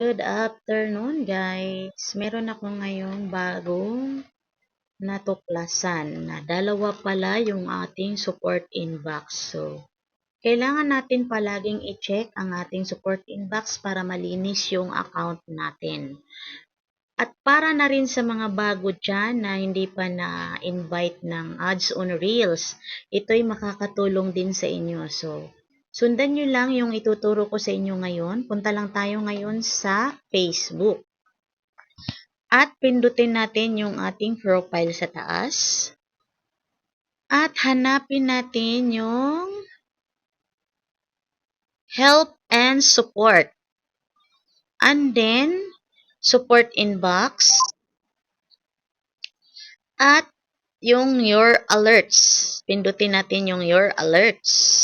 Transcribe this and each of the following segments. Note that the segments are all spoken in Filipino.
Good afternoon guys. Meron ako ngayong bagong natuklasan na dalawa pala yung ating support inbox. So, kailangan natin palaging i-check ang ating support inbox para malinis yung account natin. At para na rin sa mga bago dyan na hindi pa na-invite ng ads on Reels, ito'y makakatulong din sa inyo. So, Sundan nyo lang yung ituturo ko sa inyo ngayon. Punta lang tayo ngayon sa Facebook. At pindutin natin yung ating profile sa taas. At hanapin natin yung help and support. And then, support inbox. At yung your alerts. Pindutin natin yung your alerts.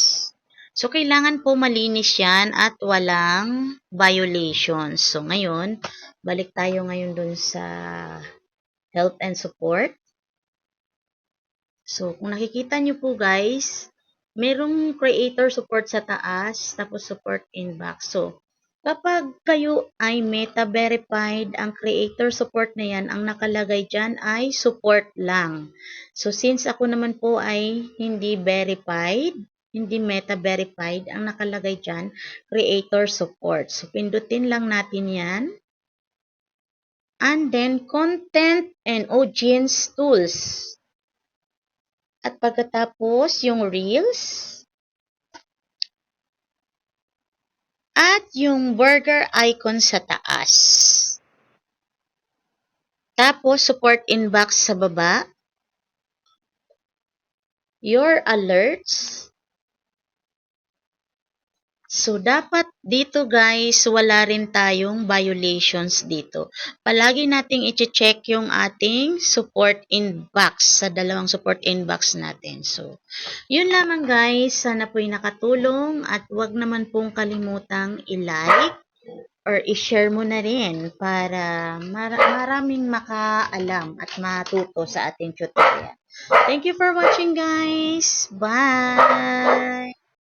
So, kailangan po malinis yan at walang violations. So, ngayon, balik tayo ngayon dun sa help and support. So, kung nakikita nyo po guys, merong creator support sa taas, tapos support inbox. So, kapag kayo ay meta-verified, ang creator support na yan, ang nakalagay dyan ay support lang. So, since ako naman po ay hindi verified, hindi meta-verified, ang nakalagay dyan, creator support. So, pindutin lang natin yan. And then, content and audience tools. At pagkatapos, yung reels. At yung burger icon sa taas. Tapos, support inbox sa baba. Your alerts. So, dapat dito guys, wala rin tayong violations dito. Palagi nating i-check yung ating support inbox sa dalawang support inbox natin. So, yun lamang guys. Sana po'y nakatulong at wag naman pong kalimutang i-like or i-share mo na rin para mar maraming makaalam at matuto sa ating tutorial. Thank you for watching guys. Bye!